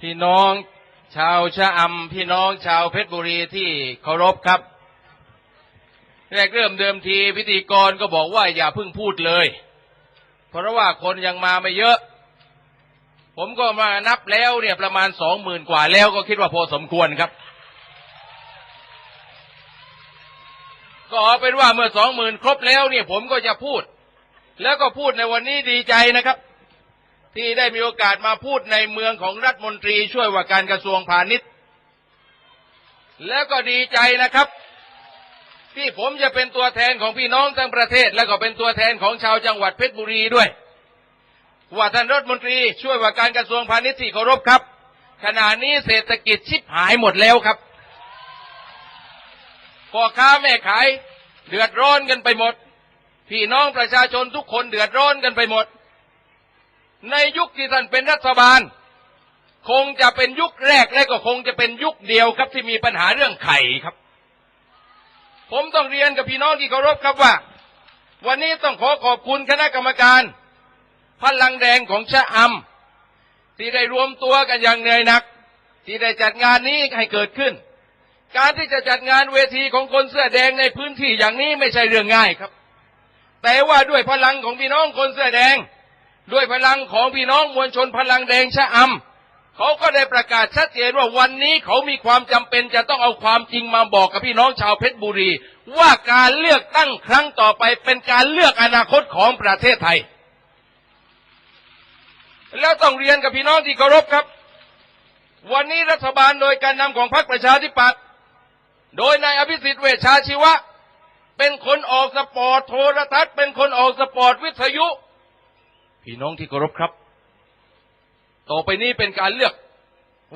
พี่น้องชาวชะอำพี่น้องชาวเพชรบุรีที่เคารพครับ แรกเริ่มเดิมทีพิธีกรก็บอกว่าอย่าเพิ่งพูดเลย เพราะว่าคนยังมาไม่เยอะ ผมก็มานับแล้วเนี่ยประมาณสองหมื่นกว่าแล้วก็คิดว่าพอสมควรครับ ก็เอาเป็นว่าเมื่อสองหมื่นครบแล้วเนี่ยผมก็จะพูด แล้วก็พูดในวันนี้ดีใจนะครับ ที่ได้มีโอกาสมาพูดในเมืองของรัฐมนตรีช่วยว่าการกระทรวงพาณิชย์ แล้วก็ดีใจนะครับ ที่ผมจะเป็นตัวแทนของพี่น้องทั้งประเทศ และก็เป็นตัวแทนของชาวจังหวัดเพชรบุรีด้วย ว่าท่านรัฐมนตรีช่วยว่าการกระทรวงพาณิชย์ที่เคารพครับ ขณะนี้เศรษฐกิจชิบหายหมดแล้วครับพ่อค้าแม่ขายเดือดร้อนกันไปหมด พี่น้องประชาชนทุกคนเดือดร้อนกันไปหมด ในยุคที่ท่านเป็นรัฐบาล คงจะเป็นยุคแรกและก็คงจะเป็นยุคเดียวครับที่มีปัญหาเรื่องไข่ครับ ผมต้องเรียนกับพี่น้องที่เคารพครับว่า วันนี้ต้องขอขอบคุณคณะกรรมการ พลังแดงของชะอำที่ได้รวมตัวกันอย่างเหนื่อยหนัก ที่ได้จัดงานนี้ให้เกิดขึ้น การที่จะจัดงานเวทีของคนเสื้อแดงในพื้นที่อย่างนี้ไม่ใช่เรื่องง่ายครับ แต่ว่าด้วยพลังของพี่น้องคนเสื้อแดง ด้วยพลังของพี่น้องมวลชนพลังแดงชะอำเขาก็ได้ประกาศชัดเจนว่าวันนี้เขามีความจำเป็นจะต้องเอาความจริงมาบอกกับพี่น้องชาวเพชรบุรี ว่าการเลือกตั้งครั้งต่อไปเป็นการเลือกอนาคตของประเทศไทย แล้วต้องเรียนกับพี่น้องที่เคารพครับ วันนี้รัฐบาลโดยการนำของพรรคประชาธิปัตย์โดยนายอภิสิทธิ์เวชชาชีวะ เป็นคนออกสปอร์ตโทรทัศน์เป็นคนออกสปอร์ตวิทยุ พี่น้องที่เคารพครับ ต่อไปนี้เป็นการเลือก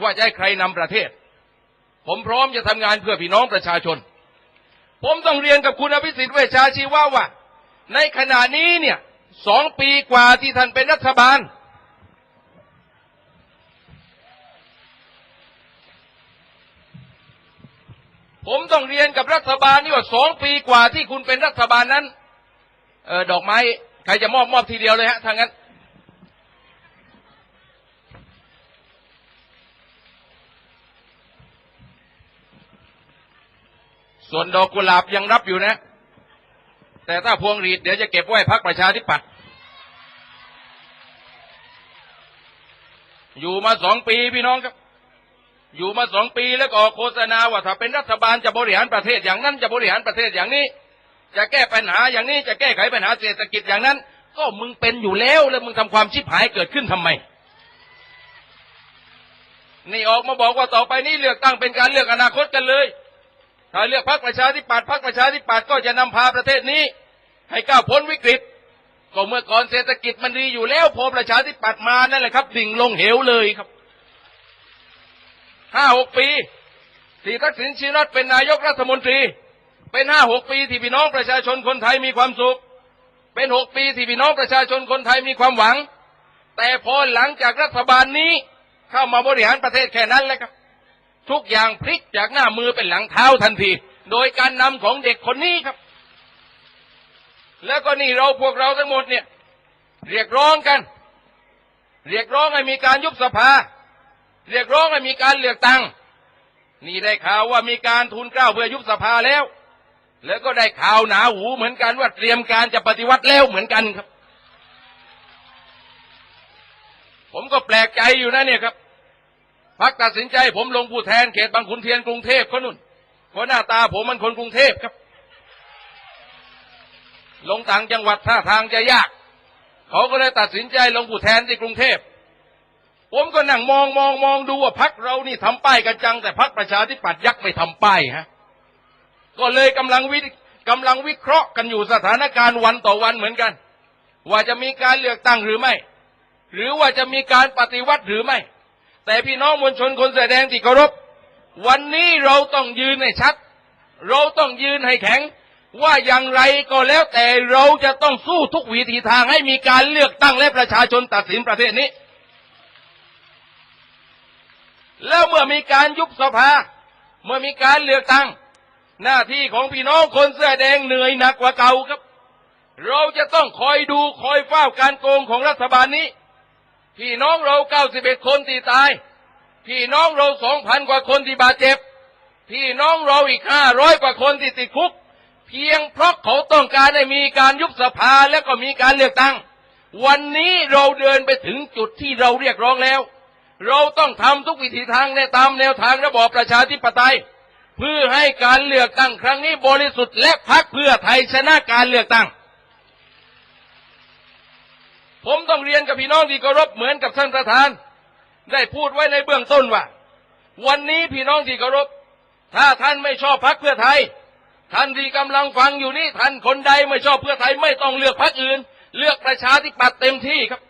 ว่าจะให้ใครนำประเทศ ผมพร้อมจะทำงานเพื่อพี่น้องประชาชน ผมต้องเรียนกับคุณอภิสิทธิ์เวชชาชีวะว่า ในขณะนี้เนี่ยสองปีกว่าที่ท่านเป็นรัฐบาล ผมต้องเรียนกับรัฐบาลนี่ว่าสองปีกว่าที่คุณเป็นรัฐบาลนั้น เออดอกไม้ ใครจะมอบมอบทีเดียวเลยฮะถ้างนั้น ส่วนดอกกุหลาบยังรับอยู่นะ แต่ถ้าพวงหรีดเดี๋ยวจะเก็บไว้พักประชาธิปัตย์อยู่มาสองปีพี่น้องครับ อยู่มาสองปีแล้วก็ออกโฆษณาว่าถ้าเป็นรัฐบาลจะบริหารประเทศอย่างนั้นจะบริหารประเทศอย่างนี้ จะแก้ปัญหาอย่างนี้จะแก้ไขปัญหาเศรษฐกิจอย่างนั้น ก็มึงเป็นอยู่แล้วแล้วมึงทำความชิบหายเกิดขึ้นทำไม นี่ออกมาบอกว่าต่อไปนี้เลือกตั้งเป็นการเลือกอนาคตกันเลย ถ้าเลือกพรรคประชาธิปัตย์พรรคประชาธิปัตย์ก็จะนำพาประเทศนี้ ให้ก้าวพ้นวิกฤตก็เมื่อก่อนเศรษฐกิจมันดีอยู่แล้วพอประชาธิปัตย์มานั่นแหละครับดิ่งลงเหวเลยครับห้าหกปีที่ทักษิณชินวัตรเป็นนายกรัฐมนตรี เป็นห้าหกปีที่พี่น้องประชาชนคนไทยมีความสุข เป็นหกปีที่พี่น้องประชาชนคนไทยมีความหวัง แต่พอหลังจากรัฐบาลนี้เข้ามาบริหารประเทศแค่นั้นแหละครับ ทุกอย่างพลิกจากหน้ามือเป็นหลังเท้าทันที โดยการนำของเด็กคนนี้ครับ แล้วก็นี่เราพวกเราทั้งหมดเนี่ย เรียกร้องกัน เรียกร้องให้มีการยุบสภา เรียกร้องให้มีการเลือกตั้งนี่ได้ข่าวว่ามีการทุนเกล้าเพื่อยุบสภาแล้ว แล้วก็ได้ข่าวหนาหูเหมือนกันว่าเตรียมการจะปฏิวัติแล้วเหมือนกันครับ ผมก็แปลกใจอยู่นะเนี่ยครับพักตัดสินใจ ผมลงผู้แทนเขตบางขุนเทียนกรุงเทพเขานุ่นเพราะหน้าตาผมมันคนกรุงเทพครับ ลงต่างจังหวัดท่าทางจะยาก เขาก็เลยตัดสินใจลงผู้แทนที่กรุงเทพผมก็นั่งมองมองมองดูว่าพักเรานี่ทำป้ายกันจัง แต่พักประชาธิปัตย์ยักไม่ทำป้ายฮะ ก็เลยกำลังวิกำลังวิเคราะห์กันอยู่สถานการณ์วันต่อวันเหมือนกัน ว่าจะมีการเลือกตั้งหรือไม่ หรือว่าจะมีการปฏิวัติหรือไม่ แต่พี่น้องมวลชนคนแสอแดงที่เคารพ วันนี้เราต้องยืนให้ชัด เราต้องยืนให้แข็ง ว่าอย่างไรก็แล้วแต่เราจะต้องสู้ทุกวิธีทางให้มีการเลือกตั้งและประชาชนตัดสินประเทศนี้ แล้วเมื่อมีการยุบสภา เมื่อมีการเลือกตั้ง หน้าที่ของพี่น้องคนเสื้อแดงเหนื่อยหนักกว่าเก่าครับ เราจะต้องคอยดูคอยเฝ้าการโกงของรัฐบาลนี้ พี่น้องเรา91คนที่ตาย พี่น้องเราสองพันกว่าคนที่บาดเจ็บ พี่น้องเราอีกห้าร้อยกว่าคนที่ติดคุก เพียงเพราะเขาต้องการให้มีการยุบสภาแล้วก็มีการเลือกตั้ง วันนี้เราเดินไปถึงจุดที่เราเรียกร้องแล้ว เราต้องทำทุกวิถีทางในตามแนวทางระบอบประชาธิปไตย เพื่อให้การเลือกตั้งครั้งนี้บริสุทธิ์และพักเพื่อไทยชนะการเลือกตั้ง ผมต้องเรียนกับพี่น้องที่เคารพเหมือนกับท่านประธาน ได้พูดไว้ในเบื้องต้นว่า วันนี้พี่น้องที่เคารพถ้าท่านไม่ชอบพักเพื่อไทย ท่านที่กำลังฟังอยู่นี่ท่านคนใดไม่ชอบเพื่อไทยไม่ต้องเลือกพักอื่น เลือกประชาธิปัตย์เต็มที่ครับ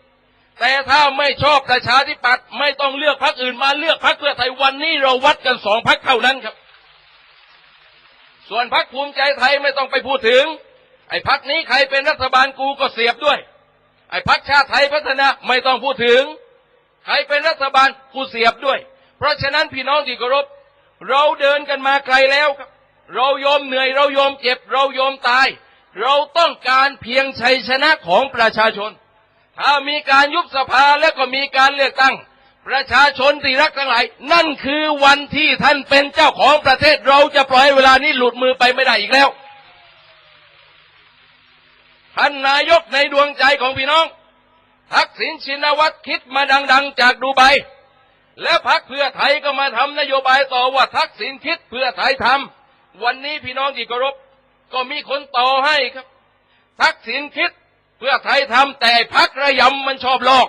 แต่ถ้าไม่ชอบประชาธิปัตย์ไม่ต้องเลือกพักอื่นมาเลือกพักเพื่อไทยวันนี้เราวัดกันสองพักเท่านั้นครับ ส่วนพักภูมิใจไทยไม่ต้องไปพูดถึง ไอ้พักนี้ใครเป็นรัฐบาลกูก็เสียบด้วย ไอ้พักชาติไทยพัฒนาไม่ต้องพูดถึง ใครเป็นรัฐบาลกูเสียบด้วย เพราะฉะนั้นพี่น้องที่เคารพเราเดินกันมาไกลแล้วครับ เรายอมเหนื่อยเรายอมเจ็บเรายอมตาย เราต้องการเพียงชัยชนะของประชาชน ถ้ามีการยุบสภาและก็มีการเลือกตั้ง ประชาชนที่รักทั้งหลาย นั่นคือวันที่ท่านเป็นเจ้าของประเทศเราจะปล่อยเวลานี้หลุดมือไปไม่ได้อีกแล้ว ท่านนายกในดวงใจของพี่น้องทักษิณชินวัตรคิดมาดัง ๆ จากดูไบและพักเพื่อไทยก็มาทำนโยบายต่อว่าทักษิณคิดเพื่อไทยทำวันนี้พี่น้องที่เคารพก็มีคนต่อให้ครับ ทักษิณคิดเพื่อไทยทำแต่พักระยำมันชอบลอก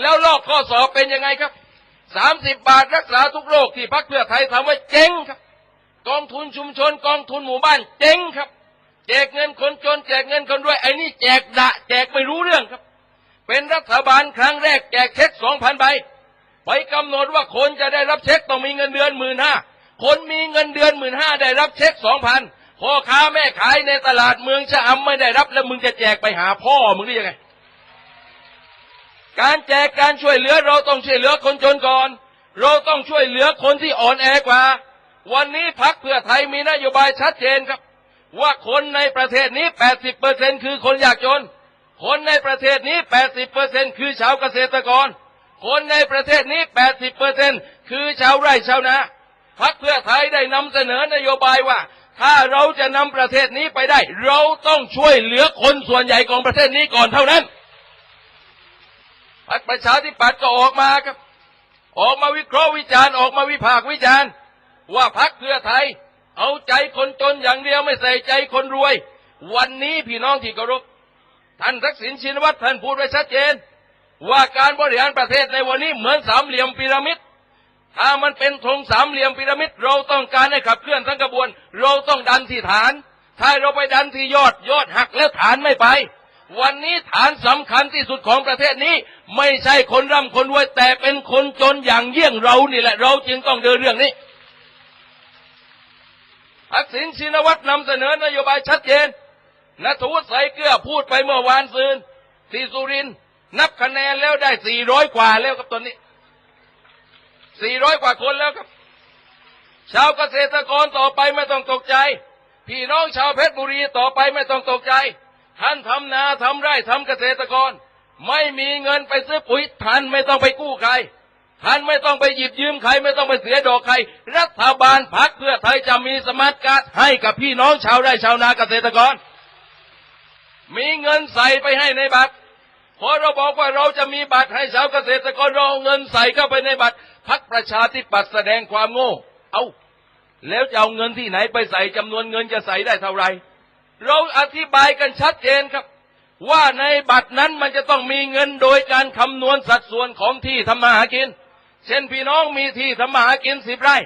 แล้วลอกข้อสอบเป็นยังไงครับสามสิบบาทรักษาทุกโรคที่พักเพื่อไทยทำไว้เจ๊งครับ กองทุนชุมชนกองทุนหมู่บ้านเจ๊งครับแจกเงินคนจนแจกเงินคนรวยไอ้นี่แจกดะแจกไม่รู้เรื่องครับ เป็นรัฐบาลครั้งแรกแจกเช็คสองพันใบไปกำหนดว่าคนจะได้รับเช็คต้องมีเงินเดือนหมื่นห้าคนมีเงินเดือนหมื่นห้าได้รับเช็คสองพันพ่อค้าแม่ขายในตลาดเมืองชะอำไม่ได้รับแล้วมึงจะแจกไปหาพ่อมึงได้ยังไง การแจกการช่วยเหลือเราต้องช่วยเหลือคนจนก่อน เราต้องช่วยเหลือคนที่อ่อนแอกว่า วันนี้พักเพื่อไทยมีนโยบายชัดเจนครับ ว่าคนในประเทศนี้ 80%คือคนยากจน คนในประเทศนี้ 80%คือชาวเกษตรกร คนในประเทศนี้ 80%คือชาวไร่ชาวนาพักเพื่อไทยได้นำเสนอนโยบายว่า ถ้าเราจะนำประเทศนี้ไปได้ เราต้องช่วยเหลือคนส่วนใหญ่ของประเทศนี้ก่อนเท่านั้น พรรคประชาธิปัตย์ก็ออกมาครับ ออกมาวิเคราะห์วิจารณ์ออกมาวิพากษ์วิจารณ์ ว่าพรรคเพื่อไทย เอาใจคนจนอย่างเดียวไม่ใส่ใจคนรวย วันนี้พี่น้องที่เคารพท่านทักษิณชินวัตรท่านพูดไว้ชัดเจน ว่าการบริหารประเทศในวันนี้เหมือนสามเหลี่ยมพีระมิดถ้ามันเป็นธงสามเหลี่ยมพีระมิดเราต้องการให้ขับเคลื่อนทั้งกระบวน เราต้องดันที่ฐาน ถ้าเราไปดันที่ยอดยอดหักแล้วฐานไม่ไป วันนี้ฐานสำคัญที่สุดของประเทศนี้ ไม่ใช่คนร่ำคนรวยแต่เป็นคนจนอย่างเยี่ยงเรานี่แหละ เราจึงต้องเดินเรื่องนี้ทักษิณชินวัตรนำเสนอนโยบายชัดเจนนัทวุฒิใสเกลือพูดไปเมื่อวานซืนที่สุรินนับคะแนนแล้วได้ 400 กว่าแล้วครับตอนนี้ 400 กว่าคนแล้วครับ ชาวเกษตรกรต่อไปไม่ต้องตกใจ พี่น้องชาวเพชรบุรีต่อไปไม่ต้องตกใจ ท่านทำนาทำไร่ทำเกษตรกร ไม่มีเงินไปซื้อปุ๋ยท่านไม่ต้องไปกู้ใครท่านไม่ต้องไปหยิบยืมใครไม่ต้องไปเสียดอกใคร รัฐบาลพักเพื่อไทยจะมีสมาร์ทการ์ดให้กับพี่น้องชาวไร่ชาวนาเกษตรกร มีเงินใส่ไปให้ในบัตรพอเราบอกว่าเราจะมีบัตรให้ชาวเกษตรกรเราเอาเงินใส่เข้าไปในบัตรพักประชาธิปัตย์แสดงความโง่ เอาแล้วจะเอาเงินที่ไหนไปใส่จำนวนเงินจะใส่ได้เท่าไหร่ เราอธิบายกันชัดเจนครับ ว่าในบัตรนั้นมันจะต้องมีเงินโดยการคำนวณสัดส่วนของที่ทำมาหากิน เช่นพี่น้องมีที่ทำมาหากินสิบไร่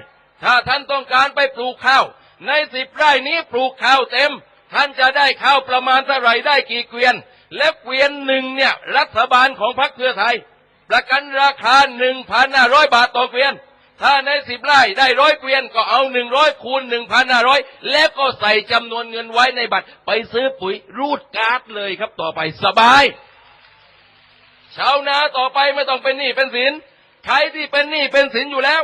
ถ้าท่านต้องการไปปลูกข้าว ในสิบไร่นี้ปลูกข้าวเต็ม ท่านจะได้ข้าวประมาณเท่าไรได้กี่เกวียน และเกวียนหนึ่งเนี่ยรัฐบาลของพรรคเพื่อไทย ประกันราคาหนึ่งพันห้าร้อยบาทต่อเกวียน ถ้าในสิบไร่ได้ร้อยเกวียนก็เอาหนึ่งร้อยคูณหนึ่งพันห้าร้อยแล้วก็ใส่จำนวนเงินไว้ในบัตร ไปซื้อปุ๋ยรูดการ์ดเลยครับต่อไปสบายชาวนาต่อไปไม่ต้องเป็นหนี้เป็นสินใครที่เป็นหนี้เป็นสินอยู่แล้ว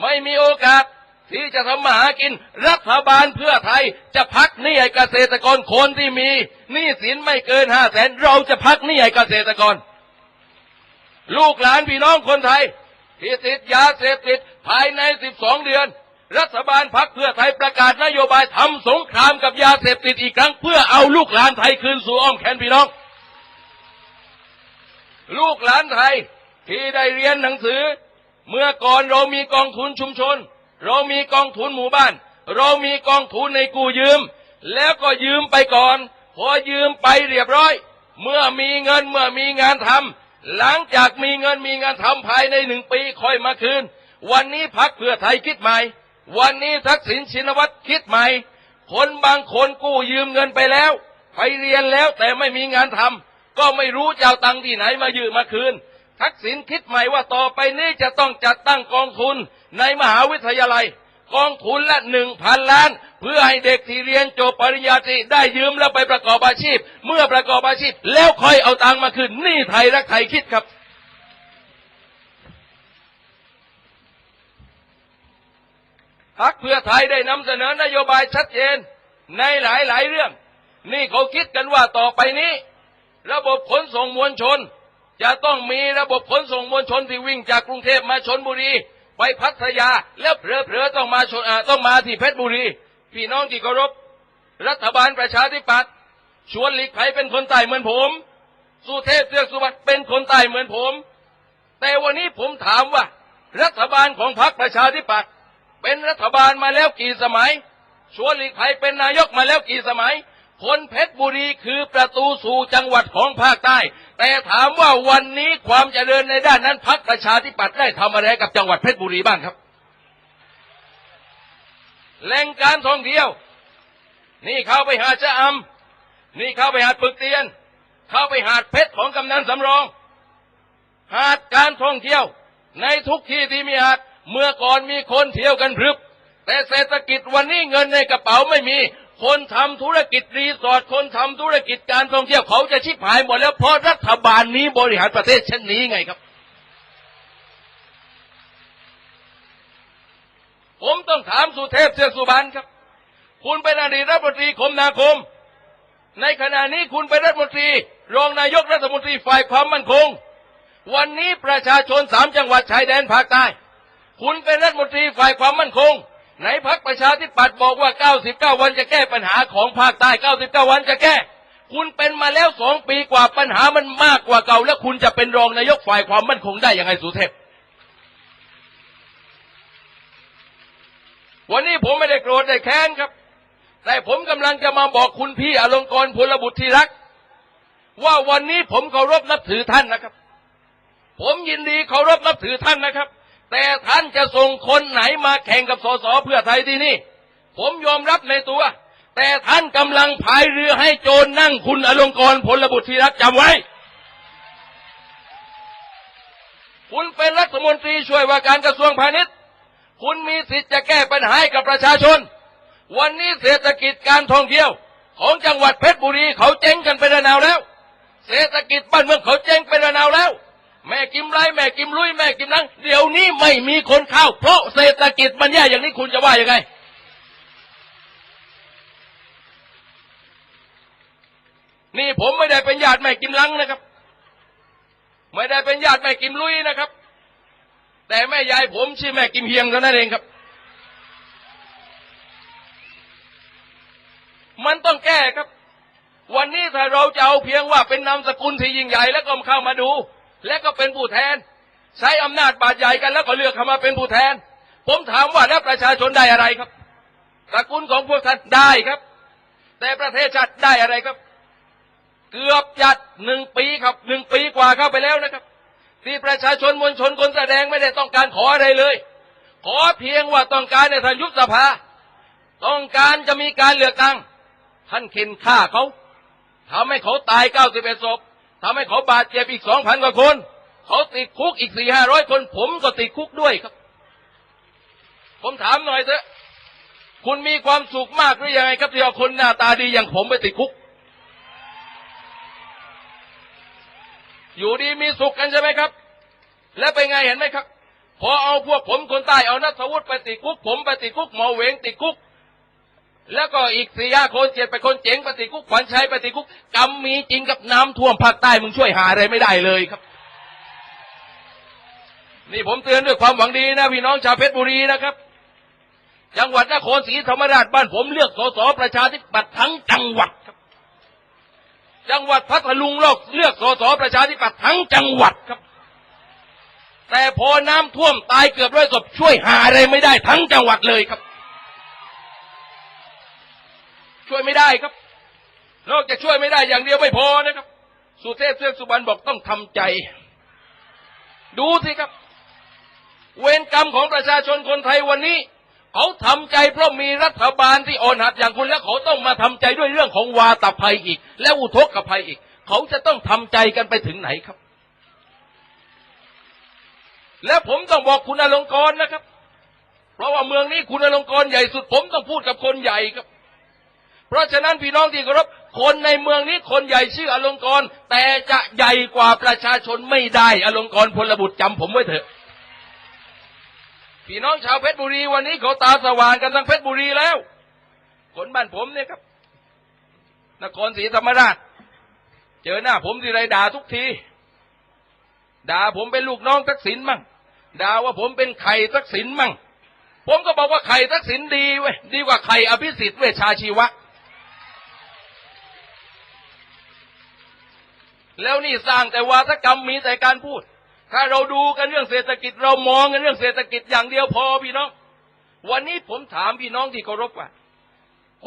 ไม่มีโอกาสที่จะทำมาหากินรัฐบาลเพื่อไทยจะพักหนี้ให้เกษตรกรคนที่มีหนี้สินไม่เกินห้าแสนเราจะพักหนี้ให้เกษตรกร ลูกหลานพี่น้องคนไทย ที่ติดยาเสพติดภายใน 12 เดือน รัฐบาลพักเพื่อไทยประกาศนโยบายทำสงครามกับยาเสพติดอีกครั้ง เพื่อเอาลูกหลานไทยคืนสู่อ้อมแขนพี่น้อง ลูกหลานไทยที่ได้เรียนหนังสือ เมื่อก่อนเรามีกองทุนชุมชน เรามีกองทุนหมู่บ้าน เรามีกองทุนในกู้ยืม แล้วก็ยืมไปก่อน พอยืมไปเรียบร้อย เมื่อมีเงินเมื่อมีงานทำ หลังจากมีเงินมีงานทำภายในหนึ่งปีค่อยมาคืน วันนี้พักเพื่อไทยคิดใหม่ วันนี้ทักษิณชินวัตรคิดใหม่ คนบางคนกู้ยืมเงินไปแล้ว ไปเรียนแล้วแต่ไม่มีงานทำก็ไม่รู้จะเอาตังค์ที่ไหนมายืมมาคืน ทักษิณคิดใหม่ว่าต่อไปนี้จะต้องจัดตั้งกองทุนในมหาวิทยาลัย กองทุนละหนึ่งพันล้าน เพื่อให้เด็กที่เรียนจบปริญญาตรีได้ยืมแล้วไปประกอบอาชีพ เมื่อประกอบอาชีพ แล้วค่อยเอาตังค์มาคืนนี่ไทยรักไทยคิดครับ พักเพื่อไทยได้นำเสนอนโยบายชัดเจนในหลายๆเรื่อง นี่เขาคิดกันว่าต่อไปนี้ ระบบขนส่งมวลชน จะต้องมีระบบขนส่งมวลชนที่วิ่งจากกรุงเทพมาชนบุรี ไปพัทยาแล้วเพลอๆต มาชนอต้องมาที่เพชรบุรี พี่น้องที่เคารพ รัฐบาลประชาธิปัตย์ชวนหลีกภัยเป็นคนใต้เหมือนผม สุเทพเทือกสุบรรณเป็นคนใต้เหมือนผม แต่วันนี้ผมถามว่า รัฐบาลของพรรคประชาธิปัตย์เป็นรัฐบาลมาแล้วกี่สมัย ชวนหลีกภัยเป็นนายกมาแล้วกี่สมัยคนเพชรบุรีคือประตูสู่จังหวัดของภาคใต้ แต่ถามว่าวันนี้ความเจริญในด้านนั้นพรรคประชาธิปัตย์ได้ทำอะไรกับจังหวัดเพชรบุรีบ้างครับ แหล่งการท่องเที่ยว นี่เข้าไปหาดชะอำนี่เข้าไปหาดปึกเตียน เข้าไปหาดเพชรของกำนันสำรอง หาดการท่องเที่ยว ในทุกที่ที่มีหาดเมื่อก่อนมีคนเที่ยวกันพรึบ แต่เศรษฐกิจวันนี้เงินในกระเป๋าไม่มี คนทำธุรกิจรีสอร์ทคนทำธุรกิจการท่องเที่ยวเขาจะชิบหายหมดแล้วเพราะรัฐบาลนี้บริหารประเทศเช่นนี้ไงครับ ผมต้องถามสุเทพเทือกสุบรรณครับ คุณเป็นอดีตรัฐมนตรีคมนาคม ในขณะนี้คุณเป็นรัฐมนตรี รองนายกรัฐมนตรีฝ่ายความมั่นคง วันนี้ประชาชนสามจังหวัดชายแดนภาคใต้ คุณเป็นรัฐมนตรีฝ่ายความมั่นคงไหนพักประชาธิปัตย์บอกว่า 99 วันจะแก้ปัญหาของภาคใต้ 99 วันจะแก้ คุณเป็นมาแล้วสองปีกว่าปัญหามันมากกว่าเก่า แล้วคุณจะเป็นรองนายกฝ่ายความมั่นคงได้ยังไงสุเทพ วันนี้ผมไม่ได้โกรธได้แค้นครับ แต่ผมกำลังจะมาบอกคุณพี่อลงกรพลบุตรที่รัก ว่าวันนี้ผมเคารพนับถือท่านนะครับ ผมยินดีเคารพนับถือท่านนะครับ แต่ท่านจะส่งคนไหนมาแข่งกับสสเพื่อไทยที่นี่ ผมยอมรับในตัว แต่ท่านกำลังพายเรือให้โจรนั่งคุณอลงกรพลบุตรที่รักจำไว้คุณเป็นรัฐมนตรีช่วยว่าการกระทรวงพาณิชย์ คุณมีสิทธิ์จะแก้ปัญหาให้กับประชาชน วันนี้เศรษฐกิจการท่องเที่ยว ของจังหวัดเพชรบุรีเขาเจ๊งกันไประนาวแล้ว เศรษฐกิจบ้านเมืองเขาเจ๊งไประนาวแล้ว แม่กิมไรแม่กิมลุยแม่กิมนังเดี๋ยวนี้ไม่มีคนเข้า เพราะเศรษฐกิจมันแย่อย่างนี้คุณจะว่ายังไงนี่ผมไม่ได้เป็นญาติแม่กิมลังนะครับ ไม่ได้เป็นญาติแม่กิมลุยนะครับ แต่แม่ยายผมชื่อแม่กิมเฮียงเท่านั้นเองครับ มันต้องแก้ครับ วันนี้ถ้าเราจะเอาเพียงว่าเป็นนามสกุลที่ยิ่งใหญ่แล้วก็เข้ามาดู และก็เป็นผู้แทน ใช้อำนาจบาดใหญ่กันแล้วก็เลือกเข้ามาเป็นผู้แทน ผมถามว่าแล้วประชาชนได้อะไรครับตระกูลของพวกท่านได้ครับ แต่ประเทศชาติได้อะไรครับ เกือบจัดหนึ่งปีครับหนึ่งปีกว่าเข้าไปแล้วนะครับ ที่ประชาชนมวลชนคนแสดงไม่ได้ต้องการขออะไรเลย ขอเพียงว่าต้องการในทางยุบสภา ต้องการจะมีการเลือกตั้ง ท่านเข็นฆ่าเขาทำให้เขาตาย91ศพทำให้เขาบาดเจ็บอีก2,000กว่าคน เขาติดคุกอีก4-500คน ผมก็ติดคุกด้วยครับ ผมถามหน่อยเถอะ คุณมีความสุขมากหรือยังไงครับที่เอาคนหน้าตาดีอย่างผมไปติดคุก อยู่ดีมีสุขกันใช่ไหมครับ และเป็นไงเห็นไหมครับ พอเอาพวกผมคนใต้เอานัทวุฒิไปติดคุก ผมไปติดคุกหมอเวงติดคุก แล้วก็อีกสี่ห้าคนเจ็ดไปคนเจ๋งไปติดคุกขวัญชัยไปติดคุกกรรมมีจริงกับน้ำท่วมภาคใต้มึงช่วยหาอะไรไม่ได้เลยครับ นี่ผมเตือนด้วยความหวังดีนะพี่น้องชาวเพชรบุรีนะครับจังหวัดนครศรีธรรมราชบ้านผมเลือกสสประชาธิปัตย์ทั้งจังหวัด จังหวัดพัทลุงโลกเลือกสสประชาธิปัตย์ทั้งจังหวัดครับ แต่พอน้ำท่วมตายเกือบร้อยศพช่วยหาอะไรไม่ได้ทั้งจังหวัดเลยครับ ช่วยไม่ได้ครับ นอกจากช่วยไม่ได้อย่างเดียวไม่พอนะครับ สุเทพเทือกสุบรรณบอกต้องทำใจ ดูสิครับ เวรกรรมของประชาชนคนไทยวันนี้ เขาทำใจเพราะมีรัฐบาลที่อ่อนหัดอย่างคุณแล้วเขาต้องมาทำใจด้วยเรื่องของวาตภัยอีก และอุทกภัยอีก เขาจะต้องทำใจกันไปถึงไหนครับ และผมต้องบอกคุณอลงกรนะครับ เพราะว่าเมืองนี้คุณอลงกรใหญ่สุดผมต้องพูดกับคนใหญ่ครับ เพราะฉะนั้นพี่น้องที่เคารพคนในเมืองนี้คนใหญ่ชื่ออลงกร แต่จะใหญ่กว่าประชาชนไม่ได้อลงกรพลบุตรจำผมไว้เถอะ พี่น้องชาวเพชรบุรีวันนี้เขาตาสว่างกันทั้งเพชรบุรีแล้วคนบ้านผมเนี่ยครับ นครศรีธรรมราช เจอหน้าผมทีไรด่าทุกที ด่าผมเป็นลูกน้องทักษิณมั่งด่าว่าผมเป็นไข่ทักษิณมั่ง ผมก็บอกว่าไข่ทักษิณดีเว้ยดีกว่าไข่อภิสิทธิ์เวชชาชีวะ แล้วนี่สร้างแต่วาทกรรมมีแต่การพูด ถ้าเราดูกันเรื่องเศรษฐกิจเรามองกันเรื่องเศรษฐกิจอย่างเดียวพอพี่น้อง วันนี้ผมถามพี่น้องที่เคารพว่า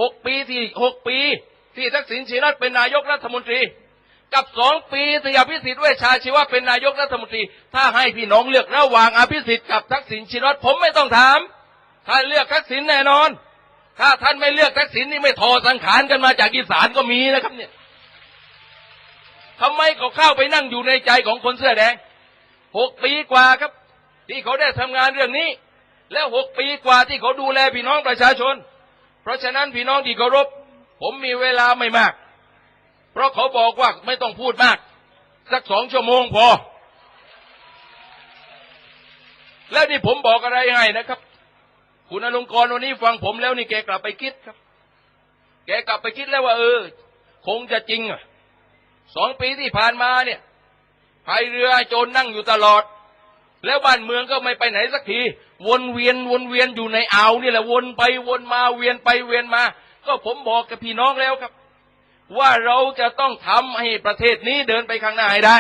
หกปีที่หกปี ที่ทักษิณชินวัตรเป็นนายกรัฐมนตรี กับสองปีที่อภิสิทธิ์เวชชาชีวะเป็นนายกรัฐมนตรี ถ้าให้พี่น้องเลือกระหว่างอภิสิทธิ์กับทักษิณชินวัตรผมไม่ต้องถามถ้าเลือกทักษิณแน่นอน ถ้าท่านไม่เลือกทักษิณนี่ไม่ทอสังขารกันมาจากอีสานก็มีนะครับเนี่ยทำไมเขาเข้าไปนั่งอยู่ในใจของคนเสื้อแดง หกปีกว่าครับ ที่เขาได้ทำงานเรื่องนี้ แล้วหกปีกว่าที่เขาดูแลพี่น้องประชาชน เพราะฉะนั้นพี่น้องที่เคารพผมมีเวลาไม่มาก เพราะเขาบอกว่าไม่ต้องพูดมาก สักสองชั่วโมงพอ แล้วนี่ผมบอกอะไรให้นะครับ คุณอลงกรณ์วันนี้ฟังผมแล้วนี่แกกลับไปคิดครับ แกกลับไปคิดแล้วว่า เออ คงจะจริงอะสองปีที่ผ่านมาเนี่ย พายเรือโจรนั่งอยู่ตลอด แล้วบ้านเมืองก็ไม่ไปไหนสักที วนเวียนวนเวียนอยู่ในอ่าวนี่แหละวนไปวนมาเวียนไปเวียนมา ก็ผมบอกกับพี่น้องแล้วครับ ว่าเราจะต้องทำให้ประเทศนี้เดินไปข้างหน้าให้ได้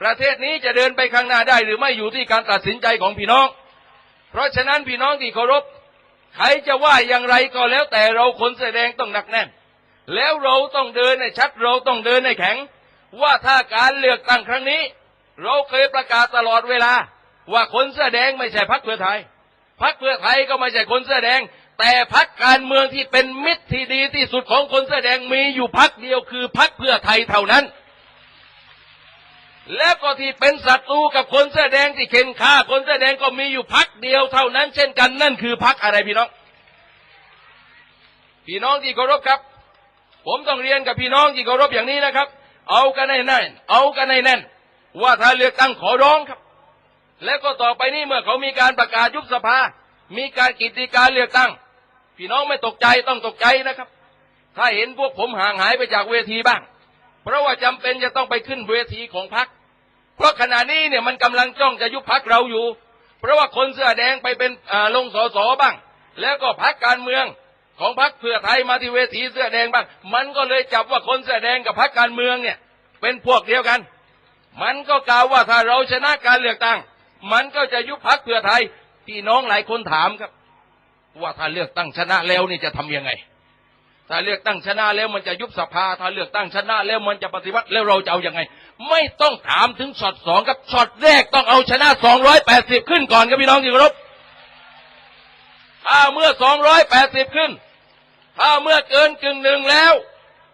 ประเทศนี้จะเดินไปข้างหน้าได้ หรือไม่อยู่ที่การตัดสินใจของพี่น้อง เพราะฉะนั้นพี่น้องที่เคารพใครจะว่าอย่างไรก็แล้วแต่เราคนแสดงต้องหนักแน่น แล้วเราต้องเดินในชัดเราต้องเดินในแข็ง ว่าถ้าการเลือกตั้งครั้งนี้ เราเคยประกาศตลอดเวลา ว่าคนเสื้อแดงไม่ใช่พักเพื่อไทยพักเพื่อไทยก็ไม่ใช่คนเสื้อแดง แต่พักการเมืองที่เป็นมิตรที่ดีที่สุดของคนเสื้อแดงมีอยู่พักเดียวคือพักเพื่อไทยเท่านั้น แล้วก็ที่เป็นศัตรูกับคนเสื้อแดงที่เข็นฆ่าคนเสื้อแดงก็มีอยู่พักเดียวเท่านั้น เช่นกันนั่นคือพักอะไรพี่น้อง พี่น้องที่เคารพครับ ผมต้องเรียนกับพี่น้องที่เคารพอย่างนี้นะครับ เอากันให้แน่น เอากันให้แน่น ว่าถ้าเลือกตั้งขอร้องครับ แล้วก็ต่อไปนี้เมื่อเขามีการประกาศยุบสภา มีการกิจการเลือกตั้ง พี่น้องไม่ตกใจต้องตกใจนะครับ ถ้าเห็นพวกผมห่างหายไปจากเวทีบ้าง เพราะว่าจำเป็นจะต้องไปขึ้นเวทีของพรรคเพราะขณะนี้เนี่ยมันกำลังจ้องจะยุบพักเราอยู่ เพราะว่าคนเสื้อแดงไปเป็นอ่าลงสอสอบ้าง แล้วก็พักการเมือง ของพักเพื่อไทยมาที่เวทีเสื้อแดงบ้างมันก็เลยจับว่าคนเสื้อแดงกับพักการเมืองเนี่ย เป็นพวกเดียวกัน มันก็กล่าวว่าถ้าเราชนะการเลือกตั้ง มันก็จะยุบพักเพื่อไทยพี่น้องหลายคนถามครับ ว่าถ้าเลือกตั้งชนะแล้วนี่จะทำยังไง ถ้าเลือกตั้งชนะแล้วมันจะยุบสภา ถ้าเลือกตั้งชนะแล้วมันจะปฏิวัติแล้วเราจะเอาอยัางไง ไม่ต้องถามถึงช็อตสองครับช็อตแรกต้องเอาชนะสองร้อยแปดสิบขึ้นก่อนครับพี่น้องที่เคารพถ้าเมื่อสองร้อยแปดสิบขึ้น ถ้าเมื่อเกินกึ่งหนึ่งแล้ว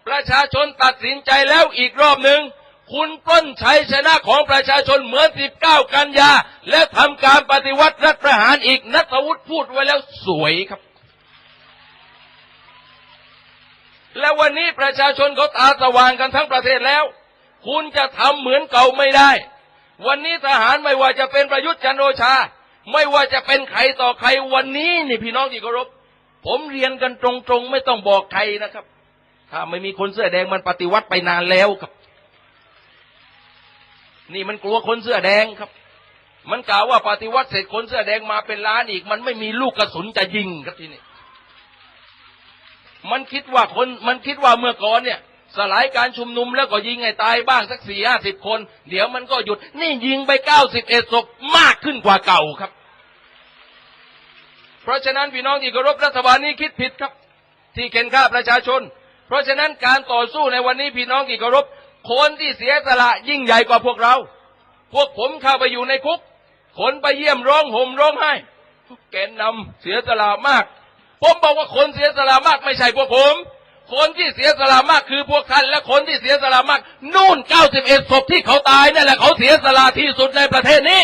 ประชาชนตัดสินใจแล้วอีกรอบหนึ่งคุณปล้นชัยชนะของประชาชนเหมือน 19 กันยา และทำการปฏิวัติรัฐประหารอีกนัทวุฒิพูดไว้แล้วสวยครับ และวันนี้ประชาชนเขาตาสว่างกันทั้งประเทศแล้ว คุณจะทำเหมือนเก่าไม่ได้ วันนี้ทหารไม่ว่าจะเป็นประยุทธ์จันโอชา ไม่ว่าจะเป็นใครต่อใครวันนี้นี่พี่น้องที่เคารพ ผมเรียนกันตรงๆ ไม่ต้องบอกใครนะครับ ถ้าไม่มีคนเสื้อแดงมันปฏิวัติไปนานแล้วครับ นี่มันกลัวคนเสื้อแดงครับ มันกล่าวว่าปฏิวัติเสร็จคนเสื้อแดงมาเป็นล้านอีก มันไม่มีลูกกระสุนจะยิงครับทีนี้มันคิดว่าคนมันคิดว่าเมื่อก่อนเนี่ย สลายการชุมนุมแล้วก็ยิงให้ตายบ้างสักสี่ห้าสิบคน เดี๋ยวมันก็หยุด นี่ยิงไปเก้าสิบเอ็ดศพมากขึ้นกว่าเก่าครับ เพราะฉะนั้นพี่น้องที่เคารพรัฐบาลนี้คิดผิดครับ ที่เข็นฆ่าประชาชน เพราะฉะนั้นการต่อสู้ในวันนี้พี่น้องที่เคารพคนที่เสียสละยิ่งใหญ่กว่าพวกเรา พวกผมเข้าไปอยู่ในคุกคนไปเยี่ยมร้องห่มร้องไห้แกนนำเสียสละมาก ผมบอกว่าคนเสียสละมากไม่ใช่พวกผม คนที่เสียสละมากคือพวกท่านและคนที่เสียสละมาก นู่น 91 ศพที่เขาตายนั่นแหละเขาเสียสละที่สุดในประเทศนี้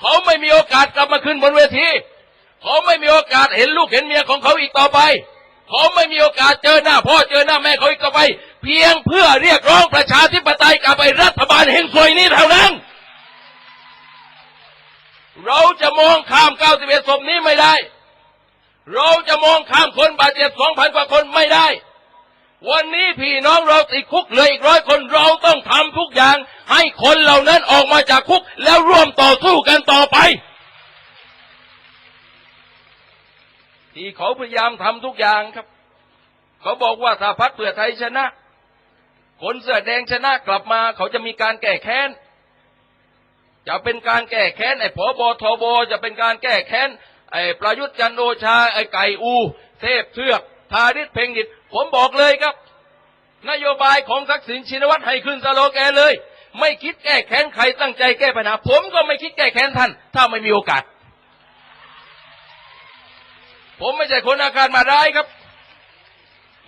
เขาไม่มีโอกาสกลับมาขึ้นบนเวที เขาไม่มีโอกาสเห็นลูกเห็นเมียของเขาอีกต่อไป เขาไม่มีโอกาสเจอหน้าพ่อเจอหน้าแม่เขาอีกต่อไป เพียงเพื่อเรียกร้องประชาธิปไตยกลับไอ้รัฐบาลเฮงซวยนี้เท่านั้น เราจะมองข้าม 91 ศพนี้ไม่ได้ เราจะมองข้ามคนบาดเจ็บ 2,000 กว่าคนไม่ได้ วันนี้พี่น้องเราติดคุกเหลยอีกร้อยคนเราต้องทำทุกอย่าง ให้คนเหล่านั้นออกมาจากคุก แล้วร่วมต่อสู้กันต่อไป ที่เขาพยายามทำทุกอย่างครับ เขาบอกว่าถ้าพักเพื่อไทยชนะ คนเสื้อแดงชนะกลับมา เขาจะมีการแก้แค้น จะเป็นการแก้แค้นไอ้ผบทบจะเป็นการแก้แค้นไอ้ประยุทธ์จันโอชาไอ้ไก่อู เทพเทือกทาริศเพ่งดิตผมบอกเลยครับ นโยบายของทักษิณชินวัตรให้ขึ้นสโลแกนเลย ไม่คิดแก้แค้นใครตั้งใจแก้ปัญหาผมก็ไม่คิดแก้แค้นท่าน ถ้าไม่มีโอกาส ผมไม่ใช่คนอาการมาร้ายครับ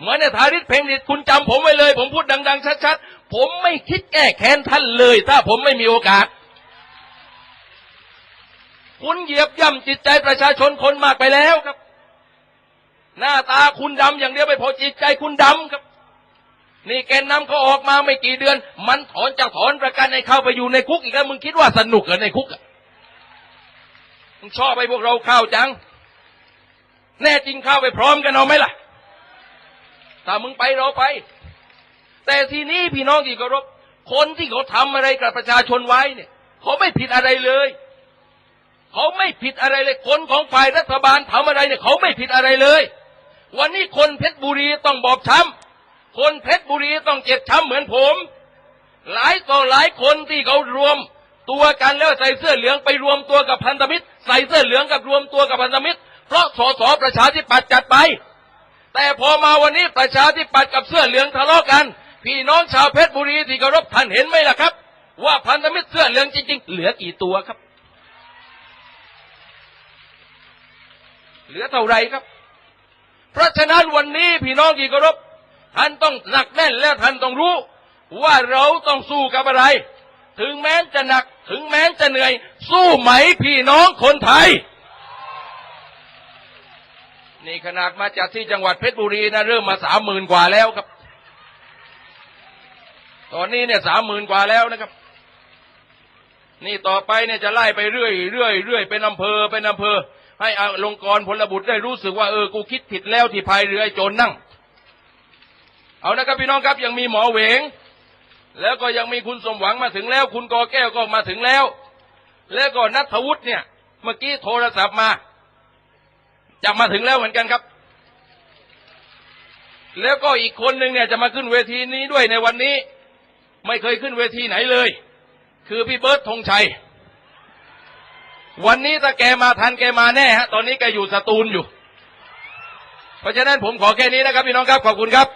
เหมือนในทาริศเพ่งดิตคุณจำผมไว้เลย ผมพูดดัง ๆ ชัดๆ ผมไม่คิดแก้แค้นท่านเลย ถ้าผมไม่มีโอกาส คุณเหยียบย่ำจิตใจประชาชนคนมากไปแล้วครับ หน้าตาคุณดำอย่างเดียวไม่พอจิตใจคุณดำครับ นี่แกนนำเขาออกมาไม่กี่เดือน มันถอนจากถอนประกันให้เข้าไปอยู่ในคุกอีกแล้วมึงคิดว่าสนุกเหรอในคุกอะมึงชอบไปพวกเราเข้าจัง แน่จริงเข้าไปพร้อมกันเอาไหมล่ะ ถ้ามึงไปเราไป แต่ทีนี้พี่น้องที่เคารพคนที่เขาทำอะไรกับประชาชนไว้เนี่ย เขาไม่ผิดอะไรเลยเขาไม่ผิดอะไรเลย คนของฝ่ายรัฐบาลทำอะไรเนี่ยเขาไม่ผิดอะไรเลย วันนี้คนเพชรบุรีต้องบอบช้ำ คนเพชรบุรีต้องเจ็บช้ำเหมือนผม หลายต่อหลายคนที่เขารวมตัวกันแล้วใส่เสื้อเหลืองไปรวมตัวกับพันธมิตร ใส่เสื้อเหลืองกับรวมตัวกับพันธมิตร เพราะสสประชาธิปัตย์จัดไป แต่พอมาวันนี้ประชาธิปัตย์กับเสื้อเหลืองทะเลาะกัน พี่น้องชาวเพชรบุรีที่เคารพท่านเห็นไหมล่ะครับ ว่าพันธมิตรเสื้อเหลืองจริง ๆ เหลือกี่ตัวครับ เหลือเท่าไรครับ เพราะฉะนั้นวันนี้พี่น้องที่เคารพ ท่านต้องหนักแน่นและท่านต้องรู้ ว่าเราต้องสู้กับอะไร ถึงแม้จะหนักถึงแม้จะเหนื่อย สู้ไหมพี่น้องคนไทย นี่ขนาดมาจากที่จังหวัดเพชรบุรีนะเริ่มมาสามหมื่นกว่าแล้วครับ ตอนนี้เนี่ยสามหมื่นกว่าแล้วนะครับ นี่ต่อไปเนี่ยจะไล่ไปเรื่อยเรื่อยเรื่อยเป็นอำเภอเป็นอำเภอ ให้อลงกรพลบุตรได้รู้สึกว่าเออกูคิดผิดแล้วที่พายเรือโจรนั่ง เอานะครับพี่น้องครับยังมีหมอเหวง แล้วก็ยังมีคุณสมหวังมาถึงแล้ว คุณกอแก้วก็มาถึงแล้ว แล้วก็นัทวุฒิเนี่ย เมื่อกี้โทรศัพท์มาจะมาถึงแล้วเหมือนกันครับ แล้วก็อีกคนหนึ่งเนี่ยจะมาขึ้นเวทีนี้ด้วยในวันนี้ ไม่เคยขึ้นเวทีไหนเลย คือพี่เบิร์ตธงชัย วันนี้ถ้าแกมาทันแกมาแน่ฮะ ตอนนี้แกอยู่สตูลอยู่ เพราะฉะนั้นผมขอแค่นี้นะครับพี่น้องครับขอบคุณครับ